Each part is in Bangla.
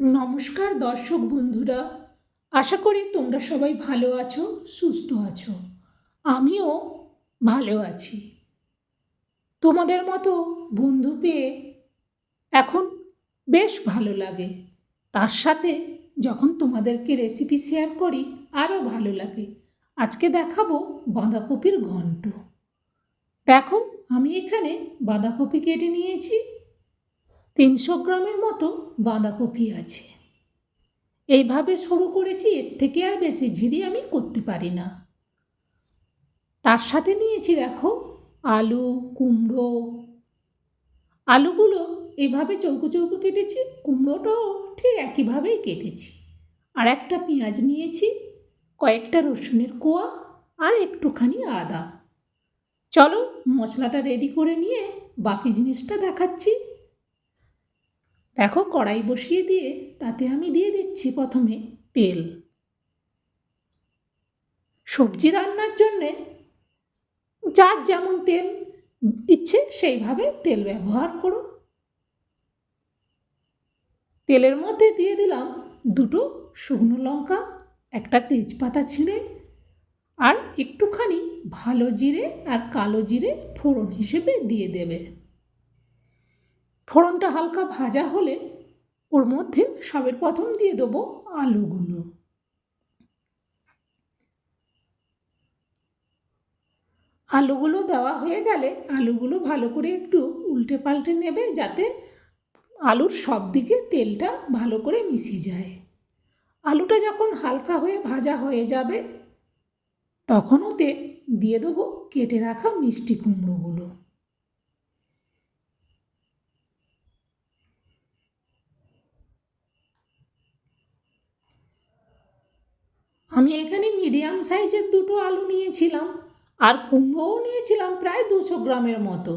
নমস্কার দর্শক বন্ধুরা, আশা করি তোমরা সবাই ভালো আছো, সুস্থ আছো। আমিও ভালো আছি। তোমাদের মতো বন্ধু পেয়ে এখন বেশ ভালো লাগে। তার সাথে যখন তোমাদেরকে রেসিপি শেয়ার করি আরও ভালো লাগে। আজকে দেখাবো বাঁধাকপির ঘন্ট। দেখো, আমি এখানে বাঁধাকপি কেটে নিয়েছি। তিনশো গ্রামের মতো বাঁধাকপি আছে। এইভাবে শুরু করেছি, এর থেকে আর বেশি ঝিরি আমি করতে পারি না। তার সাথে নিয়েছি, দেখো, আলু, কুমড়ো। আলুগুলো এইভাবে চৌকো চৌকো কেটেছি, কুমড়োটাও ঠিক একইভাবেই কেটেছি। আর একটা পেঁয়াজ নিয়েছি, কয়েকটা রসুনের কোয়া আর একটুখানি আদা। চলো, মশলাটা রেডি করে নিয়ে বাকি জিনিসটা দেখাচ্ছি। দেখো কড়াই বসিয়ে দিয়ে তাতে আমি দিয়ে দিচ্ছি প্রথমে তেল। সবজি রান্নার জন্যে যার যেমন তেল ইচ্ছে সেইভাবে তেল ব্যবহার করো। তেলের মধ্যে দিয়ে দিলাম দুটো শুকনো লঙ্কা, একটা তেজপাতা ছিঁড়ে আর একটুখানি ভালো জিরে আর কালো জিরে ফোড়ন হিসেবে দিয়ে দেবে। ফোড়নটা হালকা ভাজা হলে ওর মধ্যে সবের প্রথম দিয়ে দেবো আলুগুলো। আলুগুলো দেওয়া হয়ে গেলে আলুগুলো ভালো করে একটু উল্টে পাল্টে নেবে যাতে আলুর সব দিকে তেলটা ভালো করে মিশে যায়। আলুটা যখন হালকা হয়ে ভাজা হয়ে যাবে, তখন ওতে দিয়ে দেবো কেটে রাখা মিষ্টি কুমড়োগুলো। আমি এখানে মিডিয়াম সাইজের দুটো আলু নিয়েছিলাম আর কুমড়োও নিয়েছিলাম প্রায় দুশো গ্রামের মতো।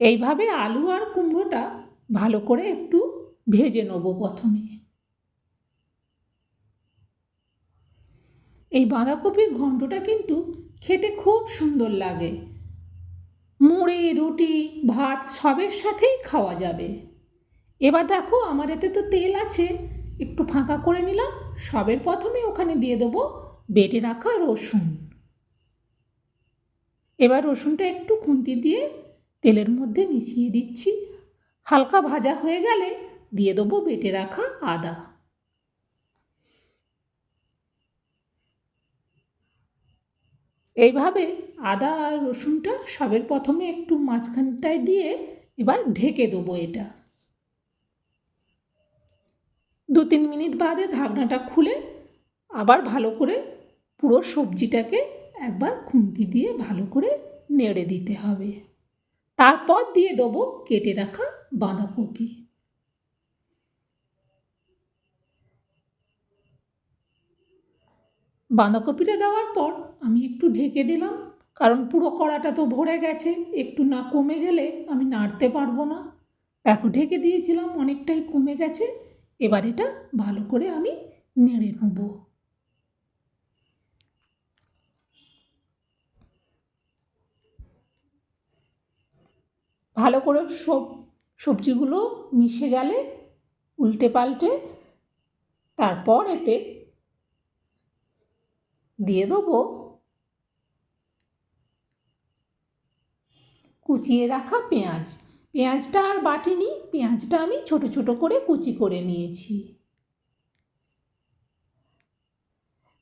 এইভাবে আলু আর কুমড়োটা ভালো করে একটু ভেজে নেব প্রথমে। এই বাঁধাকপির ঘণ্টটা কিন্তু খেতে খুব সুন্দর লাগে। মুড়ি, রুটি, ভাত সবের সাথেই খাওয়া যাবে। এবার দেখো আমার এতে তো তেল আছে একটু ফাঁকা করে নিলাম, সবের প্রথমে ওখানে দিয়ে দেবো বেটে রাখা রসুন। এবার রসুনটা একটু খুন্তি দিয়ে তেলের মধ্যে মিশিয়ে দিচ্ছি। হালকা ভাজা হয়ে গেলে দিয়ে দেবো বেটে রাখা আদা। এইভাবে আদা আর রসুনটা সবের প্রথমে একটু মাঝখানটায় দিয়ে এবার ঢেকে দেবো এটা। দু তিন মিনিট বাদে ঢাকনাটা খুলে আবার ভালো করে পুরো সবজিটাকে একবার খুন্তি দিয়ে ভালো করে নেড়ে দিতে হবে। তারপর দিয়ে দেবো কেটে রাখা বাঁধাকপি। বাঁধাকপিটা দেওয়ার পর আমি একটু ঢেকে দিলাম, কারণ পুরো কড়াটা তো ভরে গেছে, একটু না কমে গেলে আমি নাড়তে পারব না। দেখো, ঢেকে দিয়েছিলাম, অনেকটাই কমে গেছে। এবার এটা ভালো করে আমি নেড়ে নেব। ভালো করে সব সবজিগুলো মিশে গেলে উল্টে পাল্টে তারপর এতে দিয়ে দেবো কুচিয়ে রাখা পেঁয়াজ। পেঁয়াজটা আর বাটিনি, পেঁয়াজটা আমি ছোট ছোট করে কুচি করে নিয়েছি।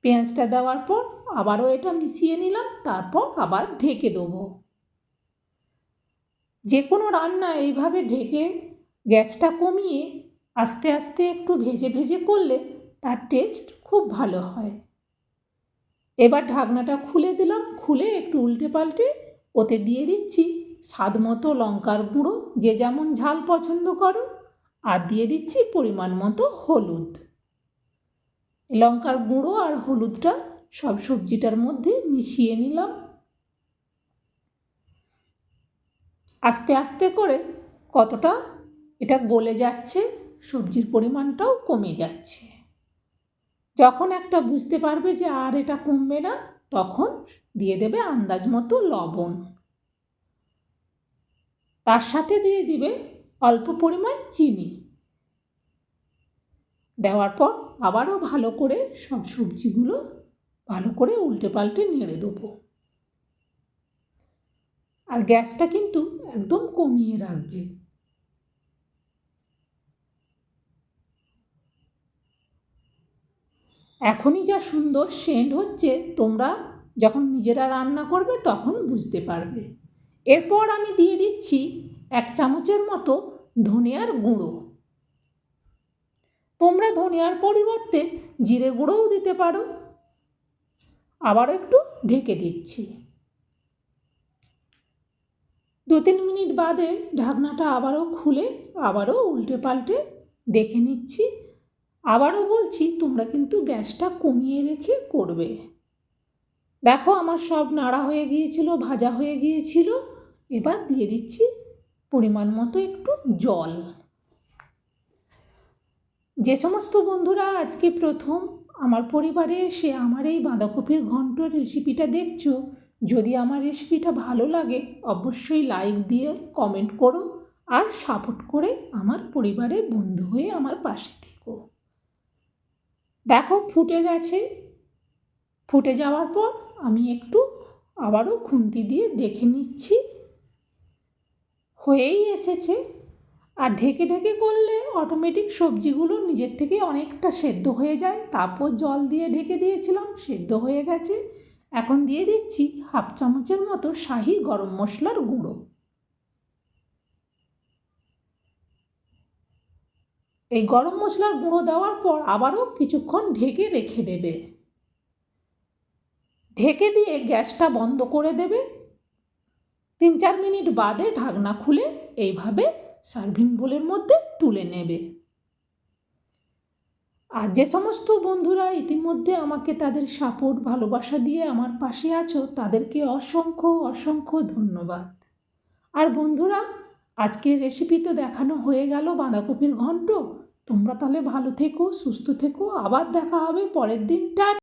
পেঁয়াজটা দেওয়ার পর আবারও এটা মিশিয়ে নিলাম, তারপর আবার ঢেকে দেবো। যে কোনো রান্না এইভাবে ঢেকে গ্যাসটা কমিয়ে আস্তে আস্তে একটু ভেজে ভেজে করলে তার টেস্ট খুব ভালো হয়। এবার ঢাকনাটা খুলে দিলাম, খুলে একটু উল্টে পাল্টে ওতে দিয়ে দিচ্ছি। স্বাদ মতো লঙ্কার গুঁড়ো, যে যেমন ঝাল পছন্দ করো, আর দিয়ে দিচ্ছি পরিমাণ মতো হলুদ। লঙ্কার গুঁড়ো আর হলুদটা সব সবজিটার মধ্যে মিশিয়ে নিলাম। আস্তে আস্তে করে কতটা এটা গলে যাচ্ছে, সবজির পরিমাণটাও কমে যাচ্ছে। যখন একটা বুঝতে পারবে যে আর এটা কমবে না, তখন দিয়ে দেবে আন্দাজ মতো লবণ। তার সাথে দিয়ে দিবে অল্প পরিমাণ চিনি। দেওয়ার পর আবারও ভালো করে সব সবজিগুলো ভালো করে উল্টে পাল্টে নেড়ে দেবো। আর গ্যাসটা কিন্তু একদম কমিয়ে রাখবে। এখনই যা সুন্দর সেন্ট হচ্ছে, তোমরা যখন নিজেরা রান্না করবে তখন বুঝতে পারবে। এরপর আমি দিয়ে দিচ্ছি এক চামচের মতো ধনিয়ার গুঁড়ো। তোমরা ধনিয়ার পরিবর্তে জিরে গুঁড়োও দিতে পারো। আবার একটু ঢেকে দিচ্ছি। দু তিন মিনিট বাদে ঢাকনাটা আবারও খুলে, আবারও উল্টে পাল্টে দেখে নিচ্ছি। আবারও বলছি, তোমরা কিন্তু গ্যাসটা কমিয়ে রেখে করবে। দেখো, আমার সব নাড়া হয়ে গিয়েছিল, ভাজা হয়ে গিয়েছিল। এবার দিয়ে দিচ্ছি পরিমাণ মতো একটু জল। যে সমস্ত বন্ধুরা আজকে প্রথম, আমার পরিবারে এসে আমার এই বাঁধাকপির ঘন্টর রেসিপিটা দেখছ? যদি আমার রেসিপিটা ভালো লাগে, অবশ্যই লাইক দিয়ে কমেন্ট করো আর সাপোর্ট করে আমার পরিবারে বন্ধু হয়ে আমার পাশে থেকো। দেখো, ফুটে গেছে। ফুটে যাওয়ার পর আমি একটু আবারও খুন্তি দিয়ে দেখে নিচ্ছি। হয়েই এসেছে। আর ঢেকে ঢেকে করলে অটোমেটিক সবজিগুলো নিজের থেকে অনেকটা সেদ্ধ হয়ে যায়। তারপর জল দিয়ে ঢেকে দিয়েছিলাম, সেদ্ধ হয়ে গেছে। এখন দিয়ে দিচ্ছি হাফ চামচের মতো শাহি গরম মশলার গুঁড়ো। এই গরম মশলার গুঁড়ো দেওয়ার পর আবারও কিছুক্ষণ ঢেকে রেখে দেবে। ঢেকে দিয়ে গ্যাসটা বন্ধ করে দেবে। তিন চার মিনিট বাদে ঢাকনা খুলে এইভাবে সার্ভিং বোলের মধ্যে তুলে নেবে। আর যে সমস্ত বন্ধুরা ইতিমধ্যে আমাকে তাদের সাপোর্ট, ভালোবাসা দিয়ে আমার পাশে আছো, তাদেরকে অসংখ্য অসংখ্য ধন্যবাদ। আর বন্ধুরা, আজকের রেসিপি তো দেখানো হয়ে গেল বাঁধাকপির ঘন্ট। তোমরা তাহলে ভালো থেকো, সুস্থ থেকো। আবার দেখা হবে পরের দিনটা